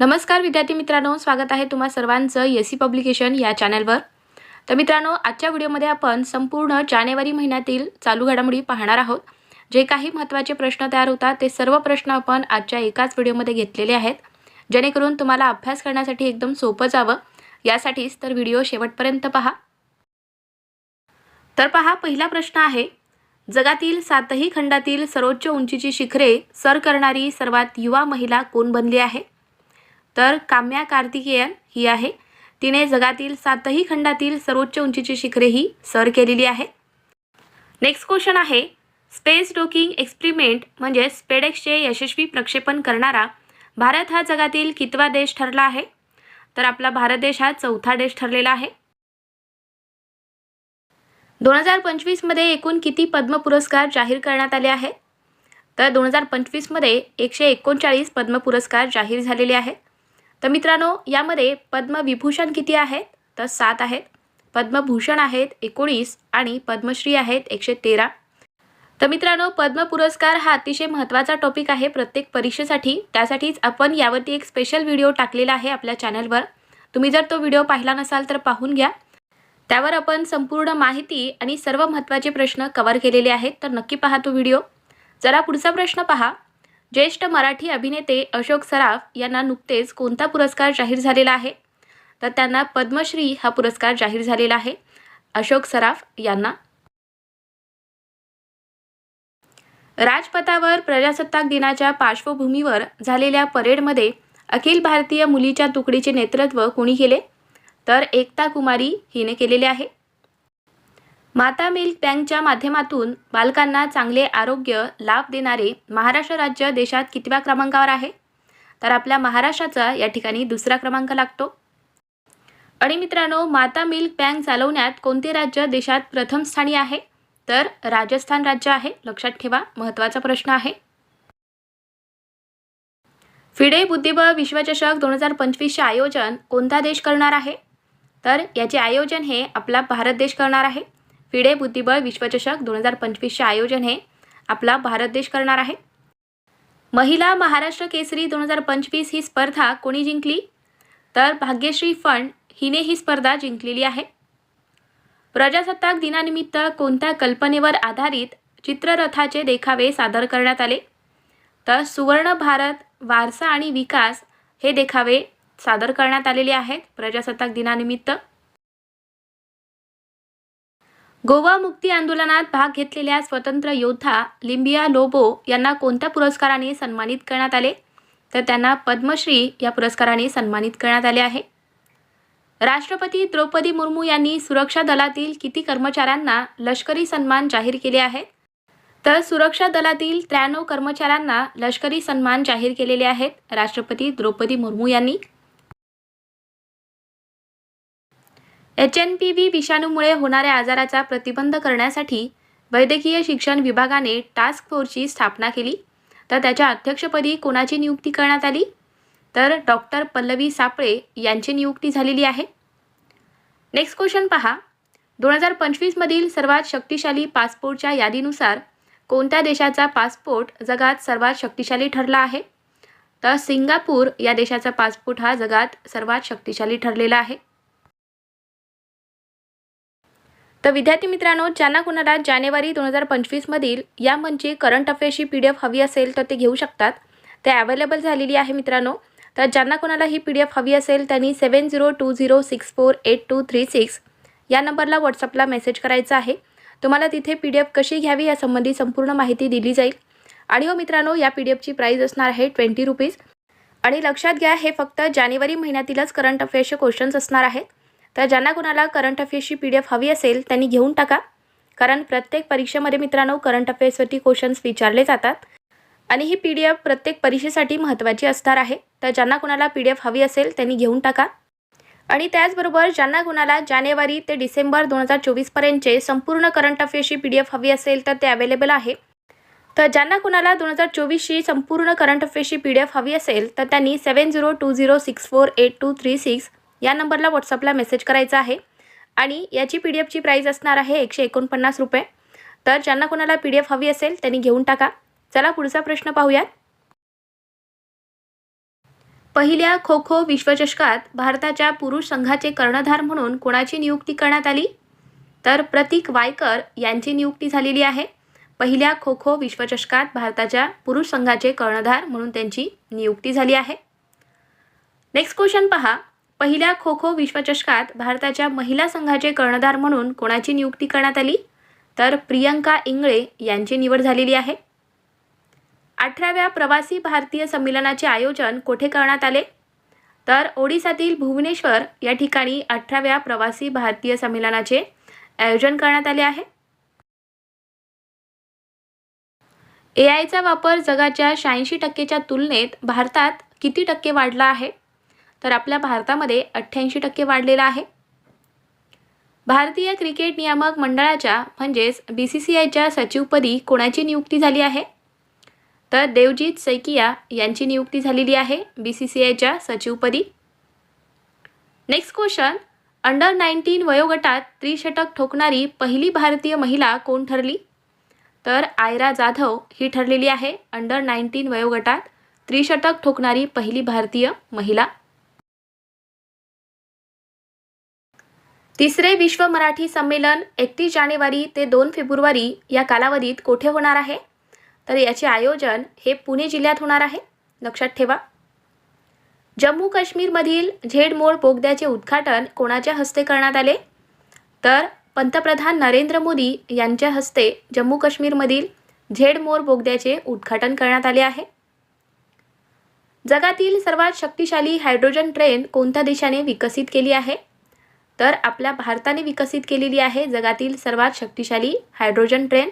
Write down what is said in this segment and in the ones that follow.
नमस्कार विद्यार्थी मित्रांनो स्वागत आहे तुम्हा सर्वांचं एस सी पब्लिकेशन या चॅनलवर. तर मित्रांनो आजच्या व्हिडिओमध्ये आपण संपूर्ण जानेवारी महिन्यातील चालू घडामोडी पाहणार आहोत. जे काही महत्त्वाचे प्रश्न तयार होतात ते सर्व प्रश्न आपण आजच्या एकाच व्हिडिओमध्ये घेतलेले आहेत. जेणेकरून तुम्हाला अभ्यास करण्यासाठी एकदम सोपं जावं. यासाठीच तर व्हिडिओ शेवटपर्यंत पहा. तर पहा पहिला प्रश्न आहे जगातील सातही खंडातील सर्वोच्च उंचीची शिखरे सर करणारी सर्वात युवा महिला कोण बनली आहे? तर काम्या कार्तिकेयन ही आहे. तिने जगातील सातही खंडातील सर्वोच्च उंचीची शिखरे ही सर केलेली आहे. नेक्स्ट क्वेश्चन आहे स्पेस डोकिंग एक्सपेरिमेंट म्हणजे स्पेडेक्सचे यशस्वी प्रक्षेपण करणारा भारत हा जगातील कितवा देश ठरला आहे? तर आपला भारत देश हा चौथा देश ठरलेला आहे. दोन हजार पंचवीसमध्ये एकूण किती पद्म पुरस्कार जाहीर करण्यात आले आहेत? तर दोन हजार पंचवीसमध्ये एकशे एकोणचाळीस पद्म पुरस्कार जाहीर झालेले आहेत. तर मित्रांनो यामध्ये पद्मविभूषण किती आहेत? तर सात आहेत. पद्मभूषण आहेत एकोणीस आणि पद्मश्री आहेत एकशे तेरा. तर मित्रांनो पद्म पुरस्कार हा अतिशय महत्त्वाचा टॉपिक आहे प्रत्येक परीक्षेसाठी. त्यासाठीच आपण यावरती एक स्पेशल व्हिडिओ टाकलेला आहे आपल्या चॅनलवर तुम्ही जर तो व्हिडिओ पाहिला नसाल तर पाहून घ्या. त्यावर आपण संपूर्ण माहिती आणि सर्व महत्त्वाचे प्रश्न कव्हर केलेले आहेत. तर नक्की पहा तो व्हिडिओ जरा पुढचा प्रश्न पहा. ज्येष्ठ मराठी अभिनेते अशोक सराफ यांना नुकतेच कोणता पुरस्कार जाहीर झालेला आहे? तर त्यांना पद्मश्री हा पुरस्कार जाहीर झालेला आहे. अशोक सराफ यांना. राजपथावर प्रजासत्ताक दिनाच्या पार्श्वभूमीवर झालेल्या परेडमध्ये अखिल भारतीय मुलीच्या तुकडीचे नेतृत्व कोणी केले? तर एकता कुमारी हिने केलेले आहे. माता मिल्क बँकच्या माध्यमातून बालकांना चांगले आरोग्य लाभ देणारे महाराष्ट्र राज्य देशात कितव्या क्रमांकावर आहे? तर आपल्या महाराष्ट्राचा या ठिकाणी दुसरा क्रमांक लागतो. आणि मित्रांनो माता मिल्क बँक चालवण्यात कोणते राज्य देशात प्रथम स्थानी आहे? तर राजस्थान राज्य आहे. लक्षात ठेवा महत्त्वाचा प्रश्न आहे. फिडे बुद्धिबळ विश्वचषक दोन हजार पंचवीसचे आयोजन कोणता देश करणार आहे? तर याचे आयोजन हे आपला भारत देश करणार आहे. फिडे बुद्धिबळ विश्वचषक दोन हजार पंचवीसचे आयोजन हे आपला भारत देश करणार आहे. महिला महाराष्ट्र केसरी दोन हजार पंचवीस ही स्पर्धा कोणी जिंकली? तर भाग्यश्री फंड हिने ही स्पर्धा जिंकलेली आहे. प्रजासत्ताक दिनानिमित्त कोणत्या कल्पनेवर आधारित चित्ररथाचे देखावे सादर करण्यात आले? तर सुवर्ण भारत वारसा आणि विकास हे देखावे सादर करण्यात आलेले आहेत प्रजासत्ताक दिनानिमित्त. गोवा मुक्ती आंदोलनात भाग घेतलेल्या स्वतंत्र योद्धा लिंबिया लोबो यांना कोणत्या पुरस्काराने सन्मानित करण्यात आले? तर त्यांना पद्मश्री या पुरस्काराने सन्मानित करण्यात आले आहे. राष्ट्रपती द्रौपदी मुर्मू यांनी सुरक्षा दलातील किती कर्मचाऱ्यांना लष्करी सन्मान जाहीर केले आहेत? तर सुरक्षा दलातील त्र्याण्णव कर्मचाऱ्यांना लष्करी सन्मान जाहीर केलेले आहेत राष्ट्रपती द्रौपदी मुर्मू यांनी. एच एन पी व्ही विषाणूमुळे होणाऱ्या आजाराचा प्रतिबंध करण्यासाठी वैद्यकीय शिक्षण विभागाने टास्क फोर्सची स्थापना केली. तर त्याच्या अध्यक्षपदी कोणाची नियुक्ती करण्यात आली? तर डॉक्टर पल्लवी सापळे यांची नियुक्ती झालेली आहे. नेक्स्ट क्वेश्चन पहा. दोन हजार पंचवीसमधील सर्वात शक्तिशाली पासपोर्टच्या यादीनुसार कोणत्या देशाचा पासपोर्ट जगात सर्वात शक्तिशाली ठरला आहे? तर सिंगापूर या देशाचा पासपोर्ट हा जगात सर्वात शक्तिशाली ठरलेला आहे. तर विद्यार्थी मित्रांनो ज्यांना कुणाला जानेवारी दोन हजार पंचवीसमधील या म्हणजे करंट अफेअर्सची पी डी एफ हवी असेल तर ते घेऊ शकतात. ते अवेलेबल झालेली आहे मित्रांनो. तर ज्यांना कोणाला ही पी डी एफ हवी असेल त्यांनी seven zero two zero six four eight two three six या नंबरला व्हॉट्सअपला मेसेज करायचा आहे. तुम्हाला तिथे पी डी एफ कशी घ्यावी यासंबंधी संपूर्ण माहिती दिली जाईल. आणि हो मित्रांनो या पी डी एफची प्राईज असणार आहे ट्वेंटी रुपीज आणि लक्षात घ्या हे फक्त जानेवारी महिन्यातीलच करंट अफेअर्सचे क्वेश्चन्स असणार आहेत. तर ज्यांना कुणाला करंट अफेअर्सची पी डी एफ हवी असेल त्यांनी घेऊन टाका. कारण प्रत्येक परीक्षेमध्ये मित्रांनो करंट अफेअर्सवरती क्वेश्चन्स विचारले जातात. आणि ही पी डी एफ प्रत्येक परीक्षेसाठी महत्त्वाची असणार आहे. तर ज्यांना कुणाला पी डी एफ हवी असेल त्यांनी घेऊन टाका. आणि त्याचबरोबर ज्यांना कुणाला जानेवारी ते डिसेंबर दोन हजार चोवीसपर्यंतचे संपूर्ण करंट अफेअर्सची पी डी एफ हवी असेल तर ते अवेलेबल आहे. तर ज्यांना कुणाला दोन हजार चोवीसची संपूर्ण करंट अफेअर्सची पी डी एफ हवी असेल तर त्यांनी seven zero two zero six four eight two three six या नंबरला व्हॉट्सअपला मेसेज करायचा आहे. आणि याची पी डी एफची प्राईज असणार आहे एकशे एकोणपन्नास रुपये. तर ज्यांना कोणाला पी डी एफ हवी असेल त्यांनी घेऊन टाका. चला पुढचा प्रश्न पाहूयात. पहिल्या खो खो विश्वचषकात भारताच्या पुरुष संघाचे कर्णधार म्हणून कोणाची नियुक्ती करण्यात आली? तर प्रतीक वायकर यांची नियुक्ती झालेली आहे. पहिल्या खो खो विश्वचषकात भारताच्या पुरुष संघाचे कर्णधार म्हणून त्यांची नियुक्ती झाली आहे. नेक्स्ट क्वेश्चन पहा. पहिल्या खो खो विश्वचषकात भारताच्या महिला संघाचे कर्णधार म्हणून कोणाची नियुक्ती करण्यात आली? तर प्रियंका इंगळे यांची निवड झालेली आहे. अठराव्या प्रवासी भारतीय संमेलनाचे आयोजन कोठे करण्यात आले? तर ओडिसातील भुवनेश्वर या ठिकाणी अठराव्या प्रवासी भारतीय संमेलनाचे आयोजन करण्यात आले आहे. ए आयचा वापर जगाच्या शहाऐंशी टक्केच्या तुलनेत भारतात किती टक्के वाढला आहे? तर आपल्या भारतामध्ये अठ्ठ्याऐंशी टक्के वाढलेला आहे. भारतीय क्रिकेट नियामक मंडळाच्या म्हणजेच बी सी सी आयच्या सचिवपदी कोणाची नियुक्ती झाली आहे? तर देवजीत सैकिया यांची नियुक्ती झालेली आहे बी सी सी आयच्या सचिवपदी नेक्स्ट क्वेश्चन अंडर नाईन्टीन वयोगटात त्रिशतक ठोकणारी पहिली भारतीय महिला कोण ठरली? तर आयरा जाधव ही ठरलेली आहे. अंडर नाईन्टीन वयोगटात त्रिशतक ठोकणारी पहिली भारतीय महिला. तिसरे विश्व मराठी संमेलन एकतीस जानेवारी ते दोन फेब्रुवारी या कालावधीत कोठे होणार आहे? तर याचे आयोजन हे पुणे जिल्ह्यात होणार आहे. लक्षात ठेवा. जम्मू काश्मीरमधील झेडमोड बोगद्याचे उद्घाटन कोणाच्या हस्ते करण्यात आले? तर पंतप्रधान नरेंद्र मोदी यांच्या हस्ते जम्मू काश्मीरमधील झेडमोर बोगद्याचे उद्घाटन करण्यात आले आहे. जगातील सर्वात शक्तिशाली हायड्रोजन ट्रेन कोणत्या देशाने विकसित केली आहे? तर आपल्या भारताने विकसित केलेली आहे जगातील सर्वात शक्तिशाली हायड्रोजन ट्रेन.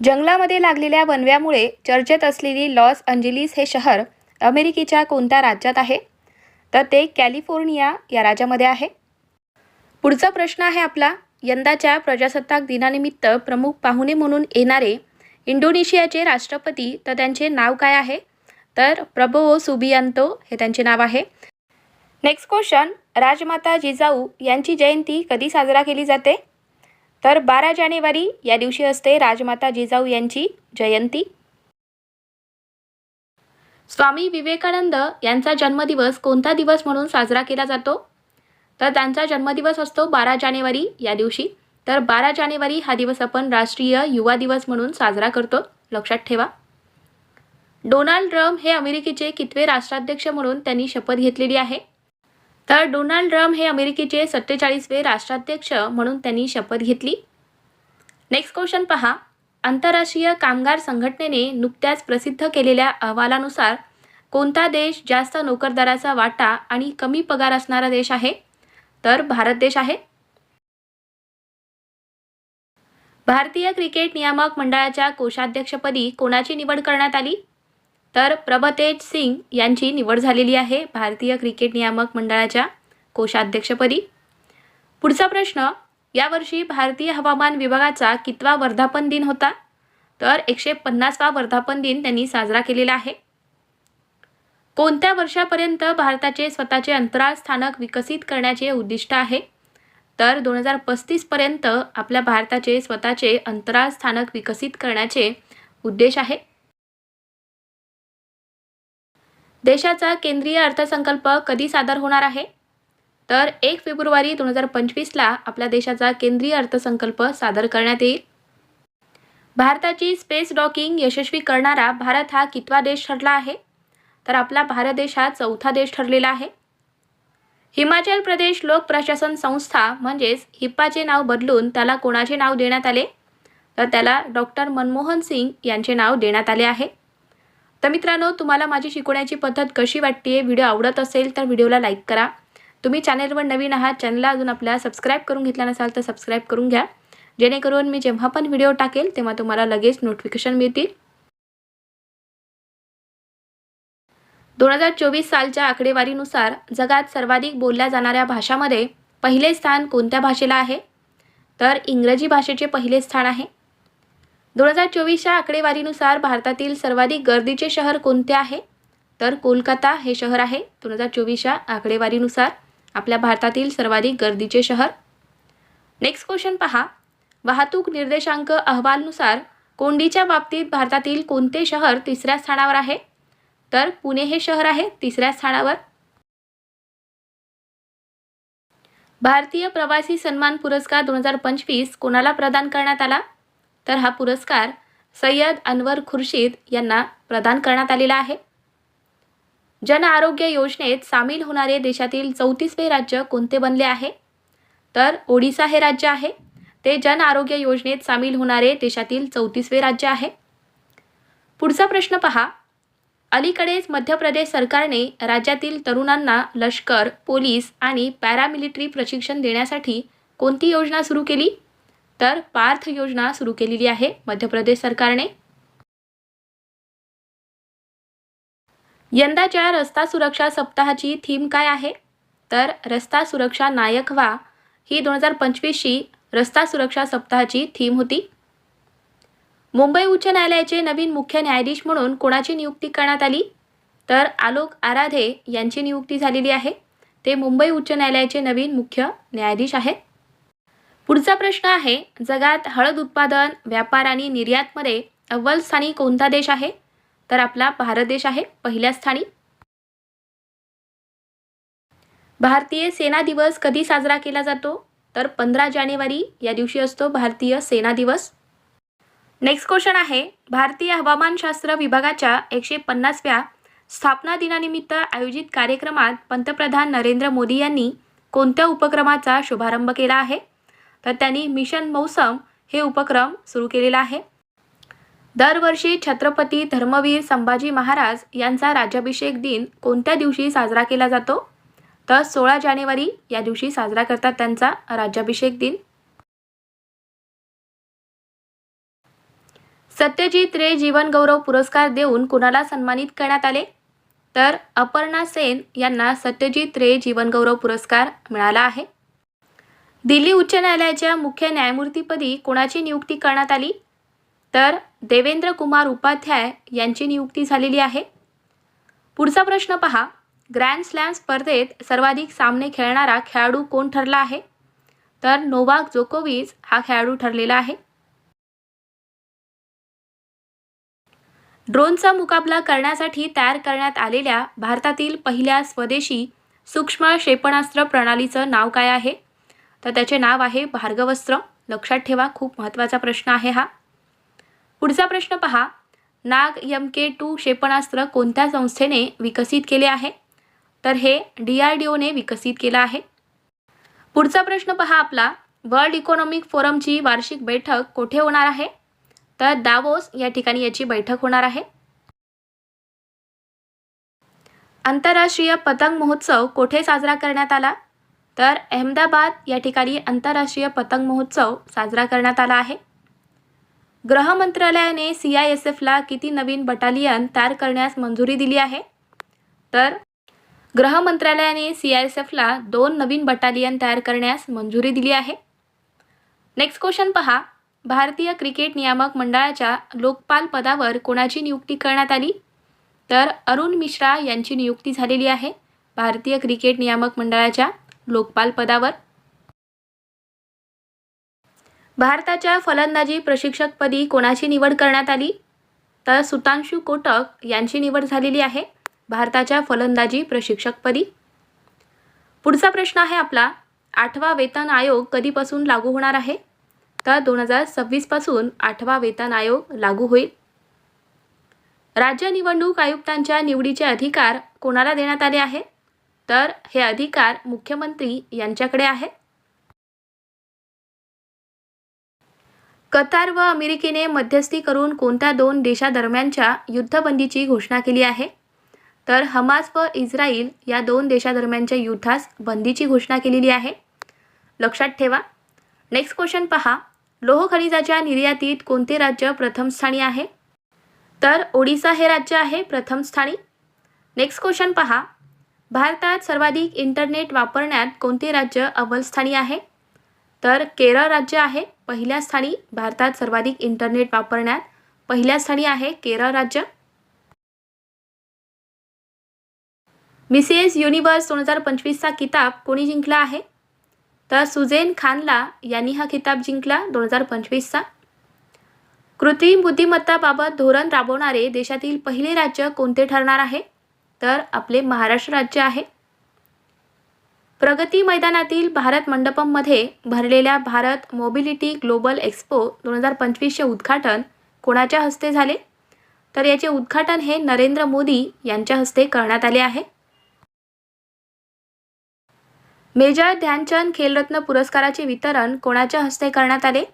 जंगलामध्ये लागलेल्या वनव्यामुळे चर्चेत असलेली लॉस अंजेलिस हे शहर अमेरिकेच्या कोणत्या राज्यात आहे? तर ते कॅलिफोर्निया या राज्यामध्ये आहे. पुढचा प्रश्न आहे आपला. यंदाच्या प्रजासत्ताक दिनानिमित्त प्रमुख पाहुणे म्हणून येणारे इंडोनेशियाचे राष्ट्रपती तर त्यांचे नाव काय आहे? तर प्रबोवो सुबियांतो हे त्यांचे नाव आहे. नेक्स्ट क्वेश्चन राजमाता जिजाऊ यांची जयंती कधी साजरा केली जाते? तर बारा जानेवारी या दिवशी असते राजमाता जिजाऊ यांची जयंती. स्वामी विवेकानंद यांचा जन्मदिवस कोणता दिवस म्हणून साजरा केला जातो? तर त्यांचा जन्मदिवस असतो बारा जानेवारी या दिवशी. तर बारा जानेवारी हा दिवस आपण राष्ट्रीय युवा दिवस म्हणून साजरा करतो. लक्षात ठेवा. डोनाल्ड ट्रम्प हे अमेरिकेचे कितवे राष्ट्राध्यक्ष म्हणून त्यांनी शपथ घेतलेली आहे? तर डोनाल्ड ट्रम्प हे अमेरिकेचे सत्तेचाळीसवे राष्ट्राध्यक्ष म्हणून त्यांनी शपथ घेतली. नेक्स्ट क्वेश्चन पहा. आंतरराष्ट्रीय कामगार संघटनेने नुकत्याच प्रसिद्ध केलेल्या अहवालानुसार कोणता देश जास्त नोकरदाराचा वाटा आणि कमी पगार असणारा देश आहे? तर भारत देश आहे. भारतीय क्रिकेट नियामक मंडळाच्या कोषाध्यक्षपदी कोणाची निवड करण्यात आली? तर प्रभतेज सिंग यांची निवड झालेली आहे भारतीय क्रिकेट नियामक मंडळाच्या कोषाध्यक्षपदी. पुढचा प्रश्न यावर्षी भारतीय हवामान विभागाचा कितवा वर्धापन दिन होता? तर एकशे पन्नासवा वर्धापन दिन त्यांनी साजरा केलेला आहे. कोणत्या वर्षापर्यंत भारताचे स्वतःचे अंतराळ स्थानक विकसित करण्याचे उद्दिष्ट आहे? तर दोन हजार पस्तीसपर्यंत आपल्या भारताचे स्वतःचे अंतराळ स्थानक विकसित करण्याचे उद्देश आहे. देशाचा केंद्रीय अर्थसंकल्प कधी सादर होणार आहे? तर एक फेब्रुवारी दोन हजार पंचवीसला आपल्या देशाचा केंद्रीय अर्थसंकल्प सादर करण्यात येईल. भारताची स्पेस डॉकिंग यशस्वी करणारा भारत हा कितवा देश ठरला आहे? तर आपला भारत देश हा चौथा देश ठरलेला आहे. हिमाचल प्रदेश लोक प्रशासन संस्था म्हणजेच हिप्पाचे नाव बदलून त्याला कोणाचे नाव देण्यात आले? तर त्याला डॉक्टर मनमोहन सिंग यांचे नाव देण्यात आले आहे. तर मित्रांनो तुम्हाला माझी शिकवण्याची पद्धत कशी वाटते व्हिडिओ आवडत असेल तर व्हिडिओला लाईक करा. तुम्ही चॅनेलवर नवीन आहात चॅनलला अजून आपल्या सबस्क्राईब करून घेतला नसाल तर सबस्क्राईब करून घ्या. जेणेकरून मी जेव्हा पण व्हिडिओ टाकेल तेव्हा तुम्हाला लगेच नोटिफिकेशन मिळतील. दोन हजार चोवीस सालच्या आकडेवारीनुसार जगात सर्वाधिक बोलल्या जाणाऱ्या भाषामध्ये पहिले स्थान कोणत्या भाषेला आहे? तर इंग्रजी भाषेचे पहिले स्थान आहे. दोन हजार चोवीसच्या आकडेवारीनुसार भारतातील सर्वाधिक गर्दीचे शहर कोणते आहे? तर कोलकाता हे शहर आहे दोन हजार चोवीसच्या आकडेवारीनुसार आपल्या भारतातील सर्वाधिक गर्दीचे शहर. नेक्स्ट क्वेश्चन पहा. वाहतूक निर्देशांक अहवालनुसार कोंडीच्या बाबतीत भारतातील कोणते शहर तिसऱ्या स्थानावर आहे? तर पुणे हे शहर आहे तिसऱ्या स्थानावर. भारतीय प्रवासी सन्मान पुरस्कार दोन हजार पंचवीस कोणाला प्रदान करण्यात आला? तर हा पुरस्कार सय्यद अनवर खुर्शीद यांना प्रदान करण्यात आलेला आहे. जन आरोग्य योजनेत सामील होणारे देशातील चौतीसवे राज्य कोणते बनले आहे? तर ओडिसा हे राज्य आहे. ते जन आरोग्य योजनेत सामील होणारे देशातील चौतीसवे राज्य आहे. पुढचा प्रश्न पहा. अलीकडेच मध्य प्रदेश सरकारने राज्यातील तरुणांना लष्कर पोलीस आणि पॅरामिलिटरी प्रशिक्षण देण्यासाठी कोणती योजना सुरू केली? तर पार्थ योजना सुरू केलेली आहे मध्य प्रदेश सरकारने. यंदाच्या रस्ता सुरक्षा सप्ताहाची थीम काय आहे? तर रस्ता सुरक्षा नायक व्हा ही दोन हजार पंचवीसची रस्ता सुरक्षा सप्ताहाची थीम होती. मुंबई उच्च न्यायालयाचे नवीन मुख्य न्यायाधीश म्हणून कोणाची नियुक्ती करण्यात आली? तर आलोक आराधे यांची नियुक्ती झालेली आहे. ते मुंबई उच्च न्यायालयाचे नवीन मुख्य न्यायाधीश आहेत. पुढचा प्रश्न आहे जगात हळद उत्पादन व्यापार आणि निर्यातमध्ये अव्वल स्थानी कोणता देश आहे? तर आपला भारत देश आहे पहिल्या स्थानी. भारतीय सेना दिवस कधी साजरा केला जातो? तर पंधरा जानेवारी या दिवशी असतो भारतीय सेना दिवस. नेक्स्ट क्वेश्चन आहे भारतीय हवामानशास्त्र विभागाच्या एकशे पन्नासव्या स्थापना दिनानिमित्त आयोजित कार्यक्रमात पंतप्रधान नरेंद्र मोदी यांनी कोणत्या उपक्रमाचा शुभारंभ केला आहे? तर त्यांनी मिशन मौसम हे उपक्रम सुरू केलेला आहे. दरवर्षी छत्रपती धर्मवीर संभाजी महाराज यांचा राज्याभिषेक दिन कोणत्या दिवशी साजरा केला जातो? तर सोळा जानेवारी या दिवशी साजरा करतात त्यांचा राज्याभिषेक दिन. सत्यजित रे जीवन गौरव पुरस्कार देऊन कुणाला सन्मानित करण्यात आले? तर अपर्णा सेन यांना सत्यजित रे जीवनगौरव पुरस्कार मिळाला आहे. दिल्ली उच्च न्यायालयाच्या मुख्य न्यायमूर्तीपदी कोणाची नियुक्ती करण्यात आली? तर देवेंद्र कुमार उपाध्याय यांची नियुक्ती झालेली आहे. पुढचा प्रश्न पहा. ग्रँड स्लॅम स्पर्धेत सर्वाधिक सामने खेळणारा खेळाडू कोण ठरला आहे? तर नोवाक जोकोविच हा खेळाडू ठरलेला आहे. ड्रोनचा मुकाबला करण्यासाठी तयार करण्यात आलेल्या भारतातील पहिल्या स्वदेशी सूक्ष्म क्षेपणास्त्र प्रणालीचं नाव काय आहे? तर त्याचे नाव आहे भार्गवस्त्र. लक्षात ठेवा खूप महत्त्वाचा प्रश्न आहे हा. पुढचा प्रश्न पहा. नाग यम के टू क्षेपणास्त्र कोणत्या संस्थेने विकसित केले आहे? तर हे डी आर डी ओने विकसित केलं आहे. पुढचा प्रश्न पहा आपला. वर्ल्ड इकॉनॉमिक फोरमची वार्षिक बैठक कोठे होणार आहे? तर दावोस या ठिकाणी याची बैठक होणार आहे. आंतरराष्ट्रीय पतंग महोत्सव कोठे साजरा करण्यात आला? तर अहमदाबाद या ठिकाणी आंतरराष्ट्रीय पतंग महोत्सव साजरा करण्यात आला आहे. गृह मंत्रालयाने सी आय एस एफला किती नवीन बटालियन तयार करण्यास मंजुरी दिली आहे? तर गृह मंत्रालयाने सी आय एस एफला दोन नवीन बटालियन तयार करण्यास मंजुरी दिली आहे. नेक्स्ट क्वेश्चन पहा. भारतीय क्रिकेट नियामक मंडळाच्या लोकपाल पदावर कोणाची नियुक्ती करण्यात आली? तर अरुण मिश्रा यांची नियुक्ती झालेली आहे भारतीय क्रिकेट नियामक मंडळाच्या. लोकपाल पदावर भारताच्या फलंदाजी प्रशिक्षकपदी कोणाची निवड करण्यात आली? तर सुतांशू कोटक यांची निवड झालेली आहे भारताच्या फलंदाजी प्रशिक्षकपदी. पुढचा प्रश्न आहे आपला आठवा वेतन आयोग कधीपासून लागू होणार आहे? तर दोन हजार सव्वीसपासून आठवा वेतन आयोग लागू होईल. राज्य निवडणूक आयुक्तांच्या निवडीचे अधिकार कोणाला देण्यात आले आहे? तर हे अधिकार मुख्यमंत्री यांच्याकडे आहे. कतार व अमेरिकेने मध्यस्थी करून कोणत्या दोन देशादरम्यानच्या युद्धबंदीची घोषणा केली आहे? तर हमास व इस्रायल या दोन देशादरम्यानच्या युद्धास बंदीची घोषणा केलेली आहे. लक्षात ठेवा. नेक्स्ट क्वेश्चन पहा. लोह खनिजाच्या निर्यातीत कोणते राज्य प्रथम स्थानी आहे? तर ओडिसा हे राज्य आहे प्रथम स्थानी. नेक्स्ट क्वेश्चन पहा. भारतात सर्वाधिक इंटरनेट वापरण्यात कोणते राज्य अव्वल स्थानी आहे? तर केरळ राज्य आहे पहिल्या स्थानी भारतात सर्वाधिक इंटरनेट वापरण्यात पहिल्या स्थानी आहे केरळ राज्य. मिसेस युनिवर्स दोन हजार पंचवीसचा किताब कोणी जिंकला आहे? तर सुझेन खानला यांनी हा किताब जिंकला दोन हजार पंचवीसचा. कृत्रिम बुद्धिमत्ताबाबत धोरण राबवणारे देशातील पहिले राज्य कोणते ठरणार आहे? तर आपले महाराष्ट्र राज्य आहे. प्रगती मैदानातील भारत मंडपममध्ये भरलेल्या भारत मोबिलिटी ग्लोबल एक्स्पो दोन हजार पंचवीसचे उद्घाटन कोणाच्या हस्ते झाले? तर याचे उद्घाटन हे नरेंद्र मोदी यांच्या हस्ते करण्यात आले आहे. मेजर ध्यानचंद खेलरत्न पुरस्काराचे वितरण कोणाच्या हस्ते करण्यात आले?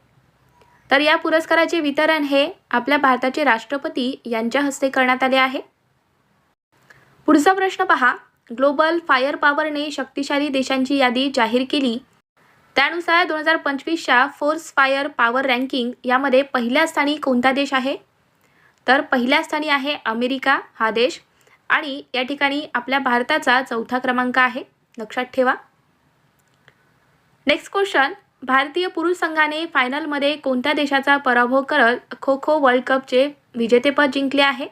तर या पुरस्काराचे वितरण हे आपल्या भारताचे राष्ट्रपती यांच्या हस्ते करण्यात आले आहे. पुढचा प्रश्न पहा. ग्लोबल फायर पॉवरने शक्तिशाली देशांची यादी जाहीर केली. त्यानुसार दोन हजार पंचवीसच्या फोर्स फायर पॉवर रँकिंग यामध्ये पहिल्या स्थानी कोणता देश आहे? तर पहिल्या स्थानी आहे अमेरिका हा देश. आणि या ठिकाणी आपल्या भारताचा चौथा क्रमांक आहे. लक्षात ठेवा. नेक्स्ट क्वेश्चन भारतीय पुरुष संघाने फायनलमध्ये कोणत्या देशाचा पराभव करत खो खो वर्ल्ड कपचे विजेतेपद जिंकले आहे?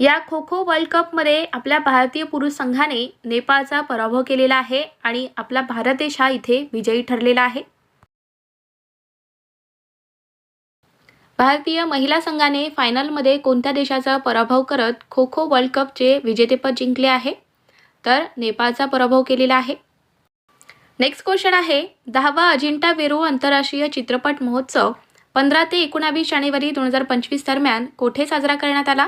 या खो खो वर्ल्ड कपमध्ये आपल्या भारतीय पुरुष संघाने नेपाळचा पराभव केलेला आहे आणि आपला भारत देश हा इथे विजयी ठरलेला आहे. भारतीय महिला संघाने फायनलमध्ये कोणत्या देशाचा पराभव करत खो खो वर्ल्ड कपचे विजेतेपद जिंकले आहे? तर नेपाळचा पराभव केलेला आहे. नेक्स्ट क्वेश्चन आहे दहावा अजिंठा वेरूळ आंतरराष्ट्रीय चित्रपट महोत्सव पंधरा ते एकोणावीस जानेवारी दोन हजार पंचवीस दरम्यान कोठे साजरा करण्यात आला?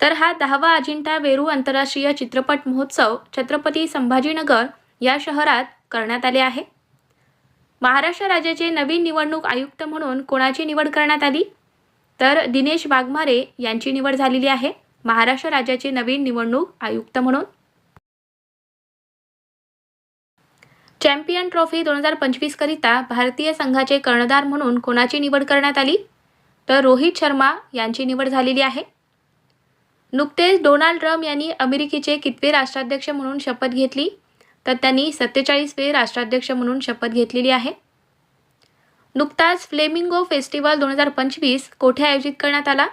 तर हा दहावा अजिंठा वेरू आंतरराष्ट्रीय चित्रपट महोत्सव छत्रपती संभाजीनगर या शहरात करण्यात आले आहे. महाराष्ट्र राज्याचे नवीन निवडणूक आयुक्त म्हणून कोणाची निवड करण्यात आली? तर दिनेश वाघमारे यांची निवड झालेली आहे. महाराष्ट्र राज्याचे नवीन निवडणूक आयुक्त म्हणून. चॅम्पियन ट्रॉफी दोन हजार पंचवीसकरिता भारतीय संघाचे कर्णधार म्हणून कोणाची निवड करण्यात आली? तर रोहित शर्मा यांची निवड झालेली आहे. नुकतेच डोनाल्ड ट्रम्प यांनी अमेरिकेचे कितवे राष्ट्राध्यक्ष म्हणून शपथ घेतली? तर त्यांनी सत्तेचाळीसवे राष्ट्राध्यक्ष म्हणून शपथ घेतलेली आहे. नुकताच फ्लेमिंगो फेस्टिवल दोन हजार पंचवीस कोठे आयोजित करण्यात आला?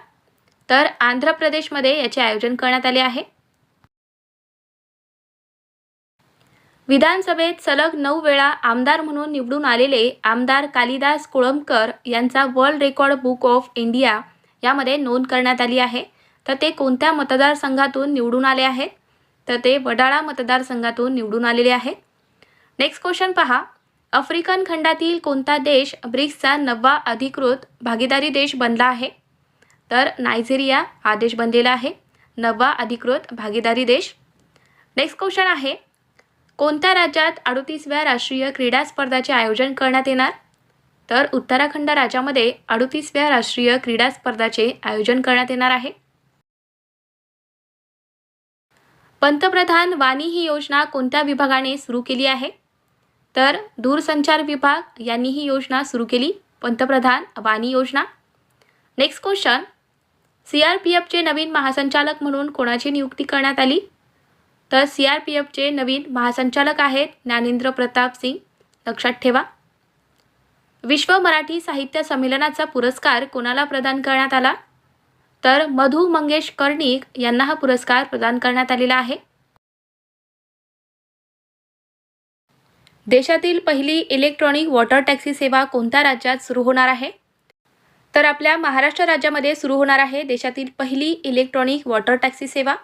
तर आंध्र प्रदेशमध्ये याचे आयोजन करण्यात आले आहे. विधानसभेत सलग नऊ वेळा आमदार म्हणून निवडून आलेले आमदार कालिदास कोळंबकर यांचा world record book of India यामध्ये नोंद करण्यात आली आहे. तर ते कोणत्या मतदारसंघातून निवडून आले आहेत? तर ते वडाळा मतदारसंघातून निवडून आलेले आहेत. नेक्स्ट क्वेश्चन पहा. आफ्रिकन खंडातील कोणता देश ब्रिक्सचा नववा अधिकृत भागीदारी देश बनला आहे? तर नायजेरिया हा देश बनलेला आहे. नववा अधिकृत भागीदारी देश. नेक्स्ट क्वेश्चन आहे. कोणत्या राज्यात अडुतीसव्या राष्ट्रीय क्रीडा स्पर्धाचे आयोजन करण्यात येणार? तर उत्तराखंड राज्यामध्ये अडुतीसव्या राष्ट्रीय क्रीडा स्पर्धाचे आयोजन करण्यात येणार आहे. पंतप्रधान वाणी ही योजना कोणत्या विभागाने सुरू केली आहे? तर दूरसंचार विभाग यांनी ही योजना सुरू केली. पंतप्रधान वाणी योजना. Next question C R P एफचे नवीन महासंचालक म्हणून कोणाची नियुक्ती करण्यात आली? तर सी आर पी एफचे नवीन महासंचालक आहेत ज्ञानेंद्र प्रताप सिंग. लक्षात ठेवा. विश्व मराठी साहित्य संमेलनाचा पुरस्कार कोणाला प्रदान करण्यात आला? तर मधु मंगेश कर्णिक यांना हा पुरस्कार प्रदान करण्यात आलेला आहे. देशातील पहिली इलेक्ट्रॉनिक वॉटर टॅक्सी सेवा कोणत्या राज्यात सुरू होणार आहे? तर आपल्या महाराष्ट्र राज्यामध्ये सुरू होणार आहे देशातील पहिली इलेक्ट्रॉनिक वॉटर टॅक्सी सेवा.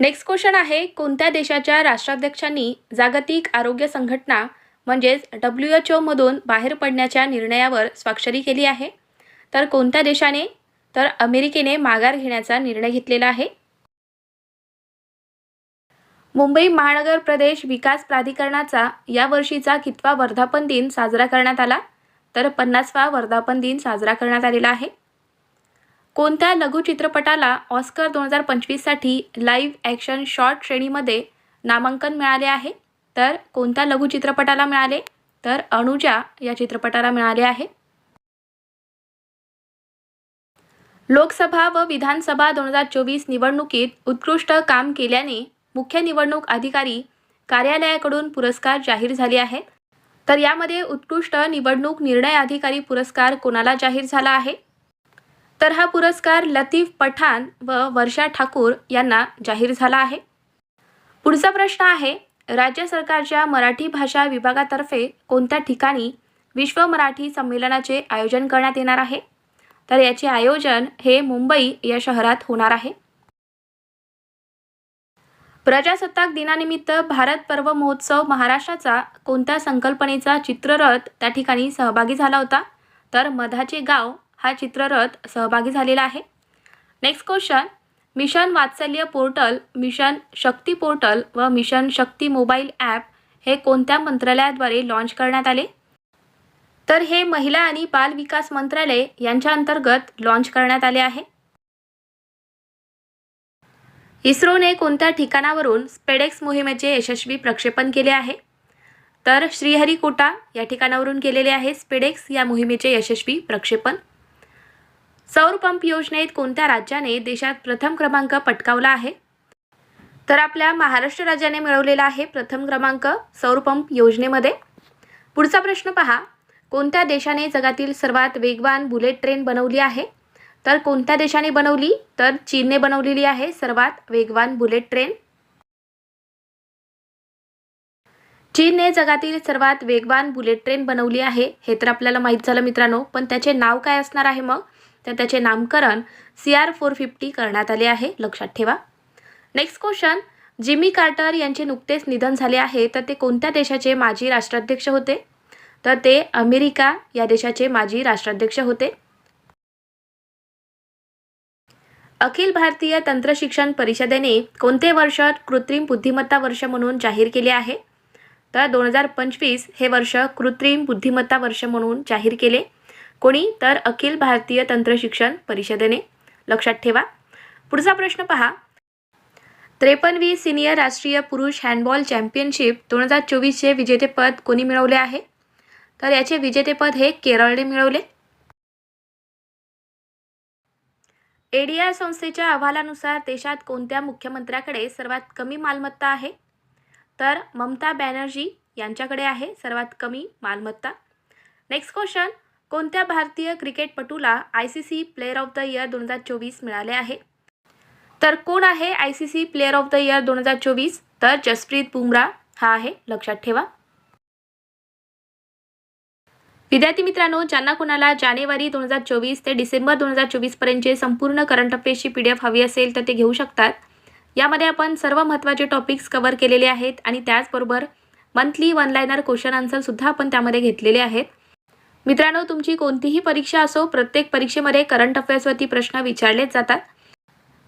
नेक्स्ट क्वेश्चन आहे कोणत्या देशाच्या राष्ट्राध्यक्षांनी जागतिक आरोग्य संघटना म्हणजेच डब्ल्यू एच ओमधून बाहेर पडण्याच्या निर्णयावर स्वाक्षरी केली आहे? तर कोणत्या देशाने तर अमेरिकेने माघार घेण्याचा निर्णय घेतलेला आहे. मुंबई महानगर प्रदेश विकास प्राधिकरणाचा या वर्षीचा कितवा वर्धापन दिन साजरा करण्यात आला? तर पन्नासवा वर्धापन दिन साजरा करण्यात आलेला आहे. कोणत्या लघु चित्रपटाला ऑस्कर दोन हजार पंचवीससाठी लाईव्ह ॲक्शन शॉर्ट श्रेणीमध्ये नामांकन मिळाले आहे? तर कोणत्या लघु चित्रपटाला मिळाले? तर अनुजा या चित्रपटाला मिळाले आहे. लोकसभा व विधानसभा दोन हजार चोवीस निवडणुकीत उत्कृष्ट काम केल्याने मुख्य निवडणूक अधिकारी कार्यालयाकडून पुरस्कार जाहीर झाले आहेत. तर यामध्ये उत्कृष्ट निवडणूक निर्णय अधिकारी पुरस्कार कोणाला जाहीर झाला आहे? तर हा पुरस्कार लतीफ पठाण व वर्षा ठाकूर यांना जाहीर झाला आहे. पुढचा प्रश्न आहे राज्य सरकारच्या मराठी भाषा विभागातर्फे कोणत्या ठिकाणी विश्व मराठी संमेलनाचे आयोजन करण्यात येणार आहे? तर याचे आयोजन हे मुंबई या शहरात होणार आहे. प्रजासत्ताक दिनानिमित्त भारत पर्व महोत्सव महाराष्ट्राचा कोणत्या संकल्पनेचा चित्ररथ त्या ठिकाणी सहभागी झाला होता? तर मधाचे गाव हा चित्ररथ सहभागी झालेला आहे. Next question mission Vatsalya portal mission Shakti portal व मिशन शक्ती मोबाईल ॲप हे कोणत्या मंत्रालयाद्वारे लॉन्च करण्यात आले? तर हे महिला आणि बाल विकास मंत्रालय यांच्या अंतर्गत लॉन्च करण्यात आले आहे. इस्रोने कोणत्या ठिकाणावरून स्पेडेक्स मोहिमेचे यशस्वी प्रक्षेपण केले आहे? तर श्रीहरिकोटा या ठिकाणावरून केलेले आहे स्पेडेक्स या मोहिमेचे यशस्वी प्रक्षेपण. सौर पंप योजनेत कोणत्या राज्याने देशात प्रथम क्रमांक पटकावला आहे? तर आपल्या महाराष्ट्र राज्याने मिळवलेला आहे प्रथम क्रमांक सौर पंप योजनेमध्ये. पुढचा प्रश्न पहा. कोणत्या देशाने जगातील सर्वात वेगवान बुलेट ट्रेन बनवली आहे? तर कोणत्या देशाने बनवली? तर चीनने बनवलेली आहे सर्वात वेगवान बुलेट ट्रेन. चीनने जगातील सर्वात वेगवान बुलेट ट्रेन बनवली आहे. हे तर आपल्याला माहीत झालं मित्रांनो पण त्याचे नाव काय असणार आहे मग? तर त्याचे नामकरण सी आर फोर फिफ्टी करण्यात आले आहे. लक्षात ठेवा. Next question. जिमी कार्टर यांचे नुकतेच निधन झाले आहे. तर ते कोणत्या देशाचे माजी राष्ट्राध्यक्ष होते? तर ते अमेरिका या देशाचे माजी राष्ट्राध्यक्ष होते. अखिल भारतीय तंत्रशिक्षण परिषदेने कोणते वर्ष कृत्रिम बुद्धिमत्ता वर्ष म्हणून जाहीर केले आहे? तर दोन हजार पंचवीस हे वर्ष कृत्रिम बुद्धिमत्ता वर्ष म्हणून जाहीर केले. कोणी? तर अखिल भारतीय तंत्रशिक्षण परिषदेने. लक्षात ठेवा. पुढचा प्रश्न पहा. त्रेपन्नवी सिनियर राष्ट्रीय पुरुष हँडबॉल चॅम्पियनशिप दोन हजार चोवीसचे विजेतेपद कोणी मिळवले आहे? तर याचे विजेतेपद हे केरळने मिळवले. एडीआर संस्थेच्या अहवालानुसार देशात कोणत्या मुख्यमंत्र्याकडे सर्वात कमी मालमत्ता आहे? तर ममता बॅनर्जी यांच्याकडे आहे सर्वात कमी मालमत्ता. नेक्स्ट क्वेश्चन कोणत्या भारतीय क्रिकेटपटूला I C C player of the year दोन हजार चोवीस मिळाले आहे? तर कोण आहे I C C player of the year दोन हजार चोवीस? तर जसप्रीत बुमरा हा आहे लक्षात ठेवा. विद्यार्थी मित्रांनो ज्यांना कोणाला जानेवारी दोन हजार चोवीस ते डिसेंबर दोन हजार चोवीसपर्यंतचे संपूर्ण करंट अफेअर्सची पी डी एफ हवी असेल तर ते घेऊ शकतात. यामध्ये आपण सर्व महत्त्वाचे टॉपिक्स कवर केलेले आहेत आणि त्याचबरोबर मंथली वनलायनर क्वेश्चन आन्सरसुद्धा आपण त्यामध्ये घेतलेले आहेत. मित्रांनो तुमची कोणतीही परीक्षा असो प्रत्येक परीक्षेमध्ये करंट अफेअर्सवरती प्रश्न विचारलेच जातात.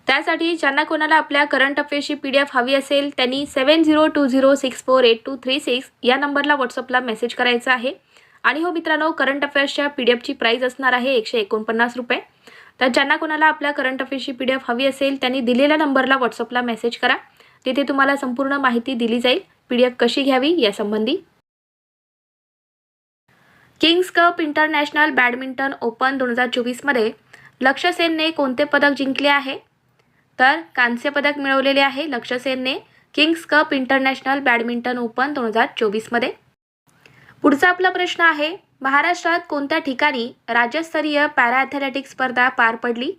त्यासाठी ज्यांना कोणाला आपल्या करंट अफेअर्सची पी डी एफ हवी असेल त्यांनी seven zero two zero six four eight two three six या नंबरला व्हॉट्सअपला मेसेज करायचा आहे. आणि हो मित्रांनो करंट अफेअर्सच्या पी डी एफची प्राईज असणार आहे एकशे एकोणपन्नास रुपये. तर ज्यांना कोणाला आपल्या करंट अफेअर्सची पी डी एफ हवी असेल त्यांनी दिलेल्या नंबरला व्हॉट्सअपला मेसेज करा. तिथे तुम्हाला संपूर्ण माहिती दिली जाईल. पी डी एफ कशी घ्यावी यासंबंधी. King's Cup International Badminton Open दोन हजार चोवीसमध्ये लक्ष्य सेनने कोणते पदक जिंकले आहे? तर कांस्य पदक मिळवलेले आहे Lakshya सेनने King's Cup International Badminton Open दोन हजार चोवीसमध्ये पुढचा आपला प्रश्न आहे महाराष्ट्रात कोणत्या ठिकाणी राज्यस्तरीय पॅरा ॲथलेटिक्स स्पर्धा पार पडली?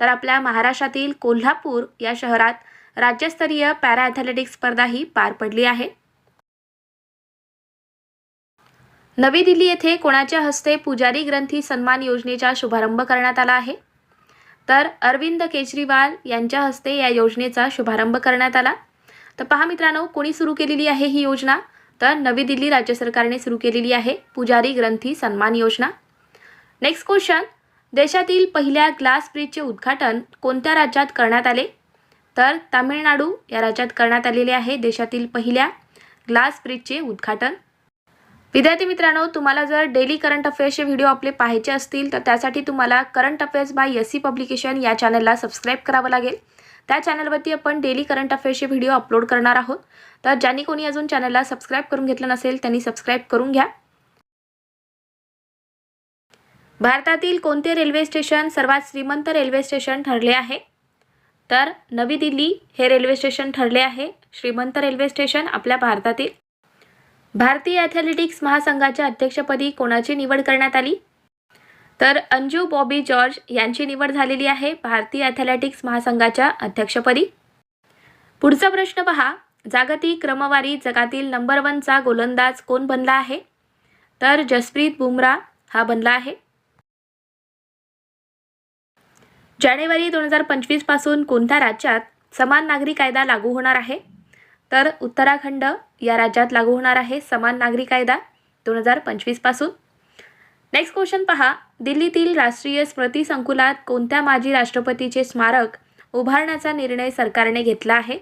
तर आपल्या महाराष्ट्रातील कोल्हापूर या शहरात राज्यस्तरीय पॅरा ॲथलेटिक्स स्पर्धा ही पार पडली आहे. नवी दिल्ली येथे कोणाच्या हस्ते पुजारी ग्रंथी सन्मान योजनेचा शुभारंभ करण्यात आला आहे? तर अरविंद केजरीवाल यांच्या हस्ते या योजनेचा शुभारंभ करण्यात आला. तर पहा मित्रांनो कोणी सुरू केलेली आहे ही योजना? तर नवी दिल्ली राज्य सरकारने सुरू केलेली आहे पुजारी ग्रंथी सन्मान योजना. नेक्स्ट क्वेश्चन देशातील पहिल्या ग्लास ब्रिजचे उद्घाटन कोणत्या राज्यात करण्यात आले? तर तामिळनाडू या राज्यात करण्यात आलेले आहे देशातील पहिल्या ग्लास ब्रिजचे उद्घाटन. विद्यार्थी मित्रांनो तुम्हाला जर डेली करंट अफेअर्सचे व्हिडिओ आपले पाहायचे असतील तर त्यासाठी तुम्हाला current affairs by S C publication या चॅनलला सबस्क्राईब करावं लागेल. त्या चॅनलवरती आपण डेली करंट अफेअर्सचे व्हिडिओ अपलोड करणार आहोत. तर ज्यांनी कोणी अजून चॅनलला सबस्क्राईब करून घेतलं नसेल त्यांनी सबस्क्राईब करून घ्या. भारतातील कोणते रेल्वे स्टेशन सर्वात श्रीमंत रेल्वे स्टेशन ठरले आहे? तर नवी दिल्ली हे रेल्वे स्टेशन ठरले आहे श्रीमंत रेल्वे स्टेशन आपल्या भारतातील. भारतीय ॲथलेटिक्स महासंघाच्या अध्यक्षपदी कोणाची निवड करण्यात आली? तर अंजू बॉबी जॉर्ज यांची निवड झालेली आहे भारतीय ॲथलेटिक्स महासंघाच्या अध्यक्षपदी. पुढचा प्रश्न पहा. जागतिक क्रमवारी जगातील नंबर वनचा गोलंदाज कोण बनला आहे? तर जसप्रीत बुमराह हा बनला आहे. जानेवारी दोन हजार पंचवीसपासून कोणत्या राज्यात समान नागरी कायदा लागू होणार आहे? तर उत्तराखंड या राज्यात लागू होणार आहे समान नागरी कायदा दोन हजार पंचवीसपासून नेक्स्ट क्वेश्चन पहा. दिल्लीतील राष्ट्रीय स्मृती संकुलात कोणत्या माजी राष्ट्रपतीचे स्मारक उभारण्याचा निर्णय सरकारने घेतला आहे?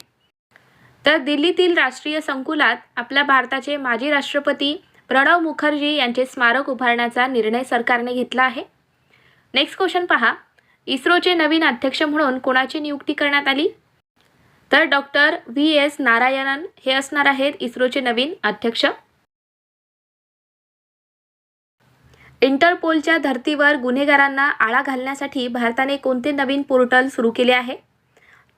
तर दिल्लीतील राष्ट्रीय संकुलात आपल्या भारताचे माजी राष्ट्रपती प्रणव मुखर्जी यांचे स्मारक उभारण्याचा निर्णय सरकारने घेतला आहे. नेक्स्ट क्वेश्चन पहा. इस्रोचे नवीन अध्यक्ष म्हणून कोणाची नियुक्ती करण्यात आली? तर डॉक्टर व्ही एस नारायणन हे असणार आहेत इस्रोचे नवीन अध्यक्ष. इंटरपोलच्या धर्तीवर गुन्हेगारांना आळा घालण्यासाठी भारताने कोणते नवीन पोर्टल सुरू केले आहे?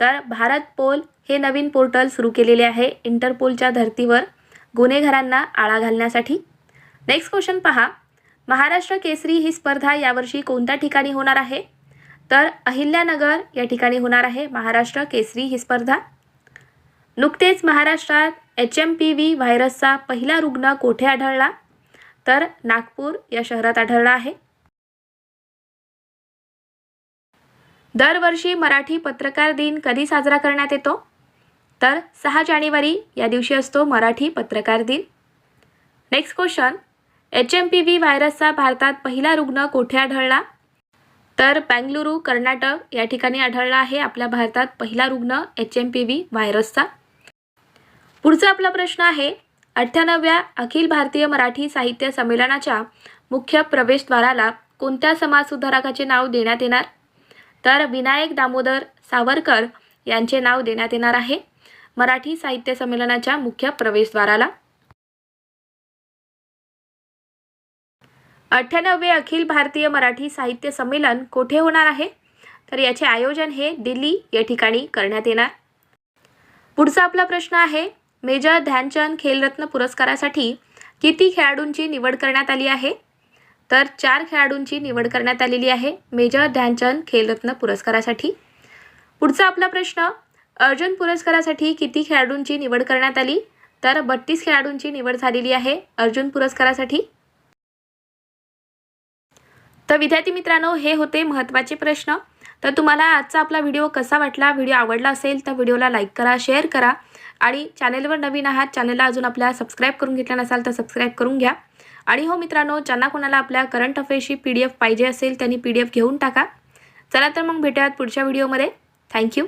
तर भारत पोल हे नवीन पोर्टल सुरू केलेले आहे इंटरपोलच्या धर्तीवर गुन्हेगारांना आळा घालण्यासाठी. नेक्स्ट क्वेश्चन पहा. महाराष्ट्र केसरी ही स्पर्धा यावर्षी कोणत्या ठिकाणी होणार आहे? तर अहिल्यानगर या ठिकाणी होणार आहे महाराष्ट्र केसरी ही स्पर्धा. नुकतेच महाराष्ट्रात एच एम पी व्ही व्हायरसचा पहिला रुग्ण कोठे आढळला? तर नागपूर या शहरात आढळला आहे. दरवर्षी मराठी पत्रकार दिन कधी साजरा करण्यात येतो? तर सहा जानेवारी या दिवशी असतो मराठी पत्रकार दिन. Next question H M P V व्हायरसचा भारतात पहिला रुग्ण कोठे आढळला? तर बँगलुरू कर्नाटक या ठिकाणी आढळला आहे आपल्या भारतात पहिला रुग्ण एच एम पी व्ही व्हायरसचा पुढचा आपला प्रश्न आहे अठ्ठ्याण्णव्या अखिल भारतीय मराठी साहित्य संमेलनाच्या मुख्य प्रवेशद्वाराला कोणत्या समाजसुधारकाचे नाव देण्यात येणार? तर विनायक दामोदर सावरकर यांचे नाव देण्यात येणार आहे मराठी साहित्य संमेलनाच्या मुख्य प्रवेशद्वाराला. अठ्ठ्याण्णवे अखिल भारतीय मराठी साहित्य संमेलन कोठे होणार आहे? तर याचे आयोजन हे दिल्ली या ठिकाणी करण्यात येणार. पुढचा आपला प्रश्न आहे मेजर ध्यानचंद खेलरत्न पुरस्कारासाठी किती खेळाडूंची निवड करण्यात आली आहे? तर चार खेळाडूंची निवड करण्यात आलेली आहे मेजर ध्यानचंद खेलरत्न पुरस्कारासाठी. पुढचा आपला प्रश्न अर्जुन पुरस्कारासाठी किती खेळाडूंची निवड करण्यात आली? तर बत्तीस खेळाडूंची निवड झालेली आहे अर्जुन पुरस्कारासाठी. तर विद्यार्थी मित्रांनो हे होते महत्त्वाचे प्रश्न. तर तुम्हाला आजचा आपला व्हिडिओ कसा वाटला व्हिडिओ आवडला असेल तर व्हिडिओला लाईक करा शेअर करा. आणि चॅनेलवर नवीन आहात चॅनलला अजून आपल्या सबस्क्राईब करून घेतला नसाल तर सबस्क्राईब करून घ्या. आणि हो मित्रांनो ज्यांना कोणाला आपल्या करंट अफेअर्सची पी डी एफ पाहिजे असेल त्यांनी पी डी एफ घेऊन टाका. चला तर मग भेटूयात पुढच्या व्हिडिओमध्ये थँक्यू